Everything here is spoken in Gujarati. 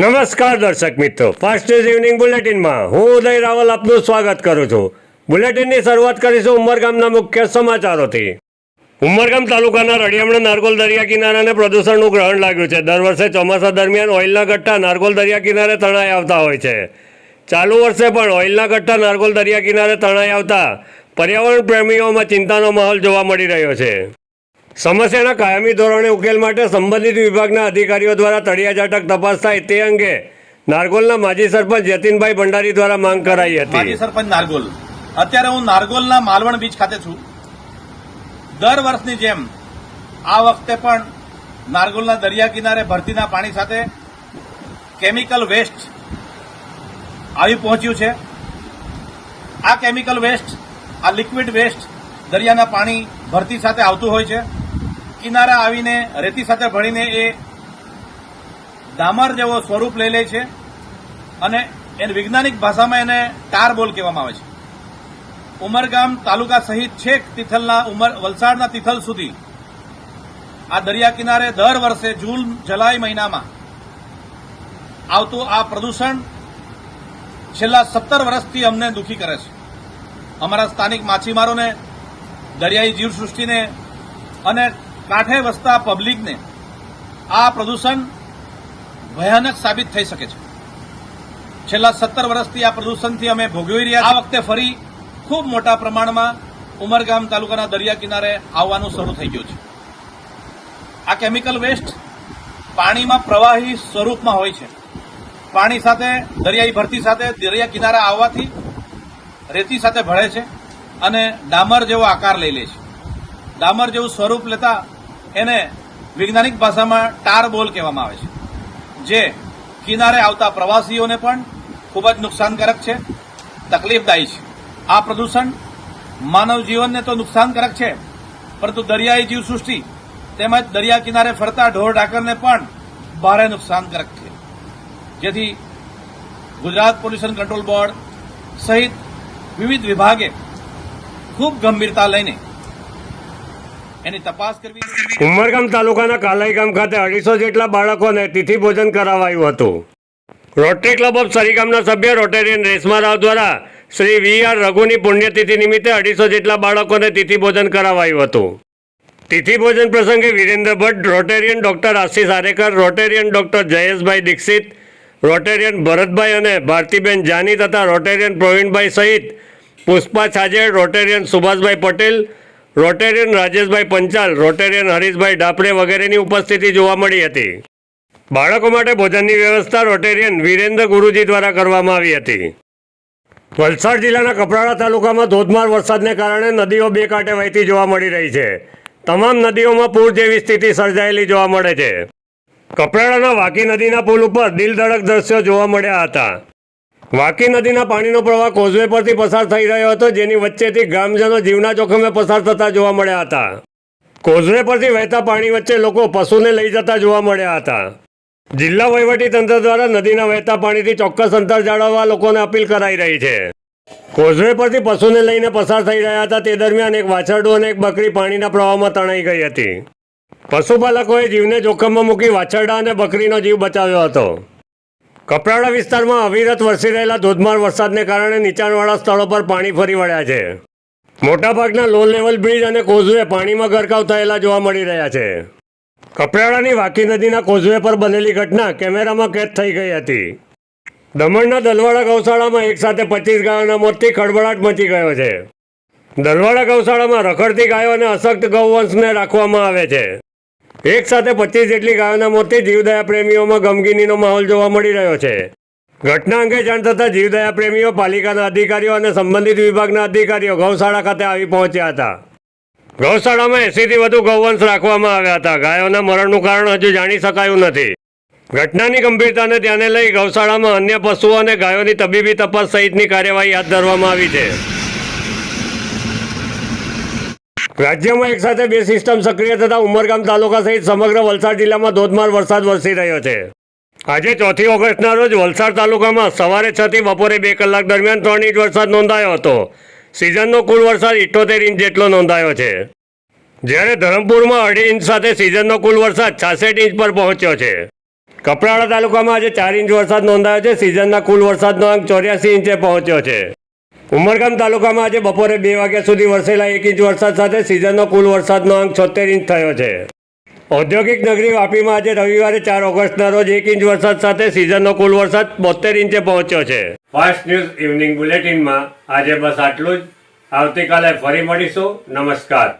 નમસ્કાર દર્શક મિત્રો. ફાસ્ટ ન્યૂઝ ઇવનિંગ બુલેટિનમાં હું ઉદય રાવલ આપનું સ્વાગત કરું છું. બુલેટિનની શરૂઆત કરીશું ઉમરગામના મુખ્ય સમાચારોથી. ઉમરગામ તાલુકાના રળિયામણા નારગોલ દરિયા કિનારાને પ્રદૂષણનું ગ્રહણ લાગ્યું છે. દર વર્ષે ચોમાસા દરમિયાન ઓઇલના ગઠ્ઠા નારગોલ દરિયા કિનારે તણાઈ આવતા હોય છે. ચાલુ વર્ષે પણ ઓઇલના ગઠ્ઠા નારગોલ દરિયા કિનારે તણાઈ આવતા પર્યાવરણ પ્રેમીઓમાં ચિંતાનો માહોલ જોવા મળી રહ્યો છે. સમસ્યાના કાયમી ધોરણે ઉકેલ માટે સંબંધિત વિભાગના અધિકારીઓ દ્વારા તળિયા ઝાટક તપાસ થાય તે અંગે નારગોલના માજી સરપંચ જતીનભાઈ ભંડારી દ્વારા માંગ કરાઈ હતી. સરપંચ નારગોલ. અત્યારે હું નારગોલના માલવણ બીચ ખાતે છું. દર વર્ષની જેમ આ વખતે પણ નારગોલના દરિયા કિનારે ભરતીના પાણી સાથે કેમિકલ વેસ્ટ આવી પહોંચ્યું છે. આ કેમિકલ વેસ્ટ, આ લિક્વિડ વેસ્ટ દરિયાના પાણી ભરતી સાથે આવતું હોય છે. કિનારે આવીને રેતી સાથે ભળીને એ ડામર જેવો સ્વરૂપ લઈ લે છે અને એને વૈજ્ઞાનિક ભાષામાં એને ટાર બોલ કહેવામાં આવે છે. ઉમરગામ તાલુકા સહિત છેક તિથલના ઉમર વલસાડના તિથલ સુધી આ દરિયા કિનારે દર વર્ષે જૂન, જુલાઈ મહિનામાં આવતું આ પ્રદૂષણ છેલ્લા સત્તર વર્ષથી અમને દુખી કરે છે. અમારા સ્થાનિક માછીમારોને દરિયાઈ જીવસૃષ્ટિને અને કાંઠે વસતા પબ્લિકને આ પ્રદૂષણ ભયાનક સાબિત થઈ શકે છે. છેલ્લા સત્તર વર્ષથી આ પ્રદૂષણથી અમે ભોગવી રહ્યા આ વખતે ફરી ખૂબ મોટા પ્રમાણમાં ઉમરગામ તાલુકાના દરિયા કિનારે આવવાનું શરૂ થઈ ગયું છે. આ કેમિકલ વેસ્ટ પાણીમાં પ્રવાહી સ્વરૂપમાં હોય છે. પાણી સાથે દરિયાઈ ભરતી સાથે દરિયા કિનારે આવવાથી રેતી સાથે ભળે છે. અને ડામર જેવો આકાર લઈ લે છે. ડામર જેવું સ્વરૂપ લેતા એને વૈજ્ઞાનિક ભાષામાં ટાર બોલ કહેવામાં આવે છે, જે કિનારે આવતા પ્રવાસીઓને પણ ખૂબ જ નુકસાનકારક છે, તકલીફદાયી છે. આ પ્રદૂષણ માનવ જીવનને તો નુકસાનકારક છે, પરંતુ દરિયાઈ જીવસૃષ્ટિ તેમજ દરિયા કિનારે ફરતા ઢોર ઢાકરને પણ ભારે નુકસાનકારક છે. જેથી ગુજરાત પોલ્યુશન કંટ્રોલ બોર્ડ સહિત વિવિધ વિભાગે ખૂબ ગંભીરતા લઈને એની તપાસ કરવી. ઉમરગામ તાલુકાના કાલાઈ ગામ ખાતે અઢીસો જેટલા બાળકોને તિથિ ભોજન કરાવાયું હતું. રોટરી ક્લબ ઓફ સરીગામના સભ્ય રોટેરિયન રેશમા રાવ દ્વારા શ્રી વી આર રઘુની પુણ્યતિથિ નિમિત્તે અઢીસો જેટલા બાળકોને તિથિ ભોજન કરાવાયું હતું. તિથિ ભોજન પ્રસંગે Virendra Bhatt, Rotarian doctor Ashish Arekar, Rotarian doctor Jayeshbhai Dixit, Rotarian Bharatbhai અને ભારતીબેન જાની તથા રોટેરિયન પ્રવીણભાઈ સહિત Pushpa Chhajed, Rotarian Subhashbhai Patel, Rotarian Rajeshbhai Panchal, Rotarian Harishbhai Dapre વગેરેની ઉપસ્થિતિ જોવા મળી હતી. બાળકો માટે ભોજનની વ્યવસ્થા રોટેરિયન વિરેન્દ્ર ગુરુજી દ્વારા કરવામાં આવી હતી. વલસાડ જિલ્લાના કપરાડા તાલુકામાં ધોધમાર વરસાદને કારણે નદીઓ બે કાંઠે વહેતી જોવા મળી રહી છે. તમામ નદીઓમાં પૂર જેવી સ્થિતિ સર્જાયેલી જોવા મળે છે. કપરાડાના વાકી નદીના પુલ ઉપર દિલધડક દ્રશ્યો જોવા મળ્યા હતા. વાકી નદીના પાણીનો પ્રવાહ કોઝવે પરથી પસાર થઈ રહ્યો હતો, જેની વચ્ચેથી ગ્રામજનો જીવના જોખમે પસાર થતા જોવા મળ્યા હતા. કોઝવે પરથી વહેતા પાણી વચ્ચે લોકો પશુને લઈ જતા જોવા મળ્યા હતા. જિલ્લા તંત્ર દ્વારા નદીના વહેતા પાણીથી ચોક્કસ અંતર જાળવવા લોકોને અપીલ કરાઈ રહી છે. કોઝવે પરથી પશુને લઈને પસાર થઈ રહ્યા હતા, તે દરમિયાન એક વાછરડું અને એક બકરી પાણીના પ્રવાહમાં તણાઈ ગઈ હતી. પશુપાલકોએ જીવને જોખમમાં મૂકી વાછરડા અને બકરીનો જીવ બચાવ્યો હતો. કપરાડા વિસ્તારમાં અવિરત વરસી રહેલા ધોધમાર વરસાદને કારણે નીચાણવાળા સ્થળો પર પાણી ફરી વળ્યા છે. મોટાભાગના લો લેવલ બ્રિજ અને કોઝવે પાણીમાં ગરકાવ થયેલા જોવા મળી રહ્યા છે. કપરાડાની વાકી નદીના કોઝવે પર બનેલી ઘટના કેમેરામાં કેદ થઈ ગઈ હતી. દમણના દલવાડા ગૌશાળામાં એક સાથે પચીસ ગાયોના મોતથી ખળબળાટ મચી ગયો છે. દલવાડા ગૌશાળામાં રખડતી ગાયો અને અશક્ત ગૌવંશને રાખવામાં આવે છે. એક સાથે પચીસ જેટલી ગાયોના મોતથી જીવદયા પ્રેમીઓમાં ગમગીનીનો માહોલ જોવા મળી રહ્યો છે. ઘટના અંગે જાણ થતાં જીવદયા પ્રેમીઓ પાલિકાના અધિકારીઓ અને સંબંધિત વિભાગના અધિકારીઓ ગૌશાળા ખાતે આવી પહોંચ્યા હતા. ગૌશાળામાં એસીથી વધુ ગૌવંશ રાખવામાં આવ્યા હતા. ગાયોના મરણનું કારણ હજુ જાણી શકાયું નથી. ઘટનાની ગંભીરતાને ધ્યાને લઈ ગૌશાળામાં અન્ય પશુઓ અને ગાયોની તબીબી તપાસ સહિતની કાર્યવાહી હાથ ધરવામાં આવી છે. રાજ્યમાં એક સાથે બે સિસ્ટમ સક્રિય થતા ઉમરગામ તાલુકા સહિત સમગ્ર વલસાડ જિલ્લામાં ધોધમાર વરસાદ વરસી રહ્યો છે. આજે ચોથી ઓગસ્ટના રોજ વલસાડ તાલુકામાં સવારે છ થી બપોરે બે કલાક દરમિયાન ત્રણ ઇંચ વરસાદ નોંધાયો હતો. સિઝનનો કુલ વરસાદ ઇઠ્ઠોતેર ઇંચ જેટલો નોંધાયો છે. જ્યારે ધરમપુરમાં અઢી ઇંચ સાથે સિઝનનો કુલ વરસાદ છાસઠ ઇંચ પર પહોંચ્યો છે. કપરાડા તાલુકામાં આજે ચાર ઇંચ વરસાદ નોંધાયો છે. સિઝનના કુલ વરસાદનો આંક ચોર્યાસી ઇંચે પહોંચ્યો છે. ઉમરગામ તાલુકામાં આજે બપોરે બે વાગ્યા સુધી વરસેલા એક ઇંચ વરસાદ સાથે સિઝનનો કુલ વરસાદનો અંક છોતેર ઇંચ થયો છે. ઔદ્યોગિક નગરી વાપીમાં આજે રવિવારે ચાર ઓગસ્ટના રોજ એક ઇંચ વરસાદ સાથે સિઝનનો કુલ વરસાદ બોતેર ઇંચે પહોંચ્યો છે. ફાસ્ટ ન્યૂઝ ઇવનિંગ બુલેટિનમાં આજે બસ આટલું જ. આવતીકાલે ફરી મળીશું. નમસ્કાર.